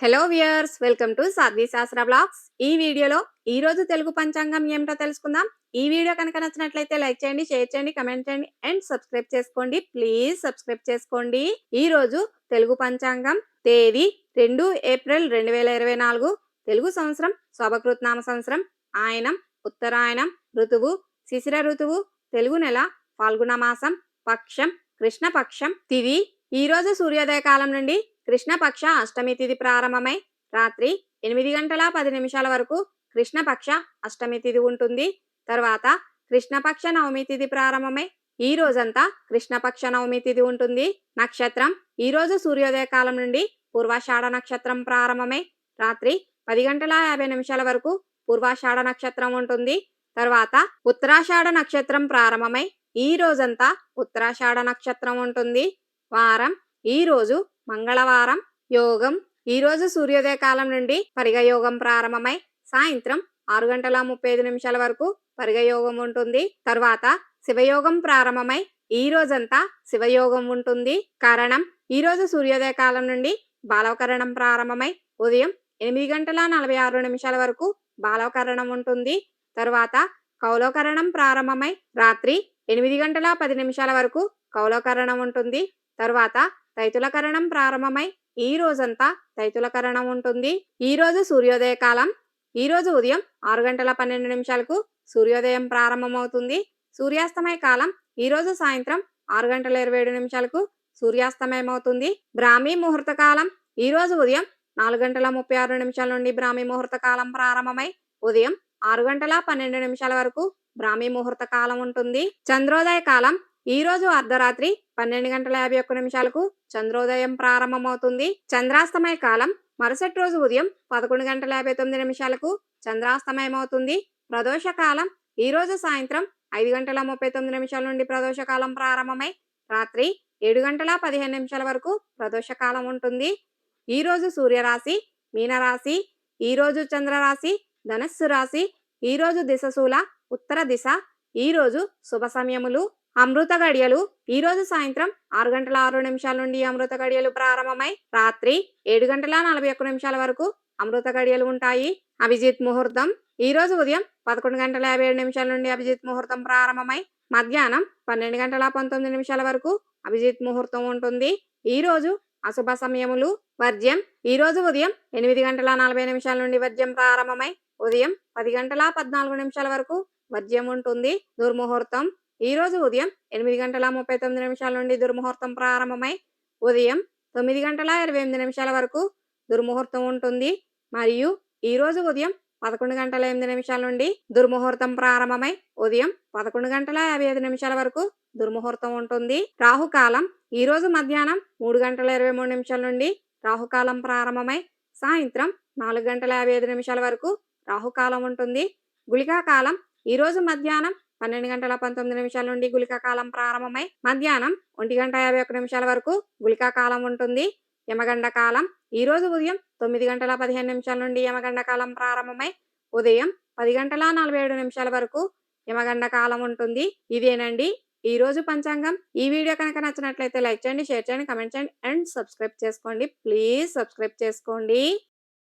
Hello viewers welcome to Sadhvi Shastra blogs ఈ వీడియోలో ఈ రోజు తెలుగు పంచాంగం ఏమిటో తెలుసుకుందాం. ఈ వీడియో కనుక నచ్చినట్లయితే లైక్ చేయండి షేర్ చేయండి కమెంట్ చేయండి అండ్ సబ్స్క్రైబ్ చేసుకోండి. ప్లీజ్ సబ్స్క్రైబ్ చేసుకోండి. ఈ రోజు తెలుగు పంచాంగం తేదీ రెండు ఏప్రిల్ రెండు వేల ఇరవై నాలుగు తెలుగు సంవత్సరం శోభకృత్నామ సంవత్సరం ఆయనం ఉత్తరాయణం ఋతువు శిశిర ఋతువు తెలుగు నెల ఫాల్గుణ మాసం పక్షం కృష్ణపక్షం తిది. ఈ రోజు సూర్యోదయ కాలం నుండి కృష్ణపక్ష అష్టమి తిథి ప్రారంభమై రాత్రి ఎనిమిది గంటల పది నిమిషాల వరకు కృష్ణపక్ష అష్టమి తిథి ఉంటుంది. తర్వాత కృష్ణపక్ష నవమి తిథి ప్రారంభమై ఈ రోజంతా కృష్ణపక్ష నవమి తిథి ఉంటుంది. నక్షత్రం ఈ రోజు సూర్యోదయ కాలం నుండి పూర్వాషాఢ నక్షత్రం ప్రారంభమై రాత్రి పది గంటల యాభై నిమిషాల వరకు పూర్వాషాఢ నక్షత్రం ఉంటుంది. తర్వాత ఉత్తరాషాఢ నక్షత్రం ప్రారంభమై ఈ రోజంతా ఉత్తరాషాఢ నక్షత్రం ఉంటుంది. వారం ఈ రోజు మంగళవారం యోగం. ఈరోజు సూర్యోదయ కాలం నుండి పరిగయోగం ప్రారంభమై సాయంత్రం ఆరు గంటల ముప్పై ఐదు నిమిషాల వరకు పరిగయోగం ఉంటుంది. తర్వాత శివయోగం ప్రారంభమై ఈ రోజంతా శివయోగం ఉంటుంది. కరణం ఈ రోజు సూర్యోదయ కాలం నుండి బాలవకరణం ప్రారంభమై ఉదయం ఎనిమిది గంటల నలభై ఆరు నిమిషాల వరకు బాలవకరణం ఉంటుంది. తర్వాత కౌలకరణం ప్రారంభమై రాత్రి ఎనిమిది గంటల పది నిమిషాల వరకు కౌలకరణం ఉంటుంది. తర్వాత తైతులకరణం ప్రారంభమై ఈ రోజంతా తైతులకరణం ఉంటుంది. ఈ రోజు సూర్యోదయ కాలం. ఈ రోజు ఉదయం ఆరు గంటల పన్నెండు నిమిషాలకు సూర్యోదయం ప్రారంభమవుతుంది. సూర్యాస్తమయ కాలం. ఈ రోజు సాయంత్రం ఆరు గంటల ఇరవై ఏడు నిమిషాలకు సూర్యాస్తమయం అవుతుంది బ్రాహ్మీ ముహూర్త కాలం. ఈ రోజు ఉదయం నాలుగు గంటల ముప్పై ఆరు నిమిషాల నుండి బ్రాహ్మీ ముహూర్త కాలం ప్రారంభమై ఉదయం ఆరు గంటల పన్నెండు నిమిషాల వరకు బ్రాహ్మీ ముహూర్త కాలం ఉంటుంది. చంద్రోదయ కాలం. ఈరోజు అర్ధరాత్రి పన్నెండు గంటల యాభై ఒక్క నిమిషాలకు చంద్రోదయం ప్రారంభమవుతుంది. చంద్రాస్తమయ కాలం మరుసటి రోజు ఉదయం పదకొండు గంటల యాభై తొమ్మిది నిమిషాలకు చంద్రాస్తమయం అవుతుంది ప్రదోష కాలం ఈ రోజు సాయంత్రం ఐదు గంటల ముప్పై తొమ్మిది నిమిషాల నుండి ప్రదోషకాలం ప్రారంభమై రాత్రి ఏడు గంటల పదిహేను నిమిషాల వరకు ప్రదోషకాలం ఉంటుంది. ఈ రోజు సూర్యరాశి మీనరాశి ఈ రోజు చంద్రరాశి ధనస్సు రాశి ఈ రోజు దిశశూల ఉత్తర దిశ ఈ రోజు శుభ సమయములు అమృత గడియలు. ఈ రోజు సాయంత్రం ఆరు గంటల ఆరు నిమిషాల నుండి అమృత గడియలు ప్రారంభమై రాత్రి ఏడు గంటల నలభై ఒక్క నిమిషాల వరకు అమృత గడియలు ఉంటాయి. అభిజిత్ ముహూర్తం. ఈ రోజు ఉదయం పదకొండు గంటల యాభై ఏడు నిమిషాల నుండి అభిజిత్ ముహూర్తం ప్రారంభమై మధ్యాహ్నం పన్నెండు గంటల పంతొమ్మిది నిమిషాల వరకు అభిజిత్ ముహూర్తం ఉంటుంది. ఈ రోజు అశుభ సమయములు. వర్జ్యం. ఈ రోజు ఉదయం ఎనిమిది గంటల నలభై నిమిషాల నుండి వర్జ్యం ప్రారంభమై ఉదయం పది గంటల పద్నాలుగు నిమిషాల వరకు వర్జ్యం ఉంటుంది. దుర్ముహూర్తం. ఈ రోజు ఉదయం ఎనిమిది గంటల ముప్పై తొమ్మిది నిమిషాల నుండి దుర్ముహూర్తం ప్రారంభమై ఉదయం తొమ్మిది గంటల ఇరవై ఎనిమిది నిమిషాల వరకు దుర్ముహూర్తం ఉంటుంది. మరియు ఈ రోజు ఉదయం పదకొండు గంటల ఎనిమిది నిమిషాల నుండి దుర్ముహూర్తం ప్రారంభమై ఉదయం పదకొండు గంటల యాభై ఐదు నిమిషాల వరకు దుర్ముహూర్తం ఉంటుంది. రాహుకాలం ఈ రోజు మధ్యాహ్నం మూడు గంటల ఇరవై మూడు నిమిషాల నుండి రాహుకాలం ప్రారంభమై సాయంత్రం నాలుగు గంటల యాభై ఐదు నిమిషాల వరకు రాహుకాలం ఉంటుంది. గుళికా కాలం ఈ రోజు మధ్యాహ్నం పన్నెండు గంటల పంతొమ్మిది నిమిషాల నుండి గుళికా కాలం ప్రారంభమై మధ్యాహ్నం ఒంటి గంట యాభై ఒక్క నిమిషాల వరకు గుళికా కాలం ఉంటుంది. యమగండ కాలం. ఈ రోజు ఉదయం తొమ్మిది గంటల పదిహేను నిమిషాల నుండి యమగండ కాలం ప్రారంభమై ఉదయం పది గంటల నలభై ఏడు నిమిషాల వరకు యమగండ కాలం ఉంటుంది. ఇదేనండి. ఈ రోజు పంచాంగం. ఈ వీడియో కనుక నచ్చినట్లయితే లైక్ చేయండి షేర్ చేయండి కమెంట్ చేయండి అండ్ సబ్స్క్రైబ్ చేసుకోండి. ప్లీజ్ సబ్స్క్రైబ్ చేసుకోండి.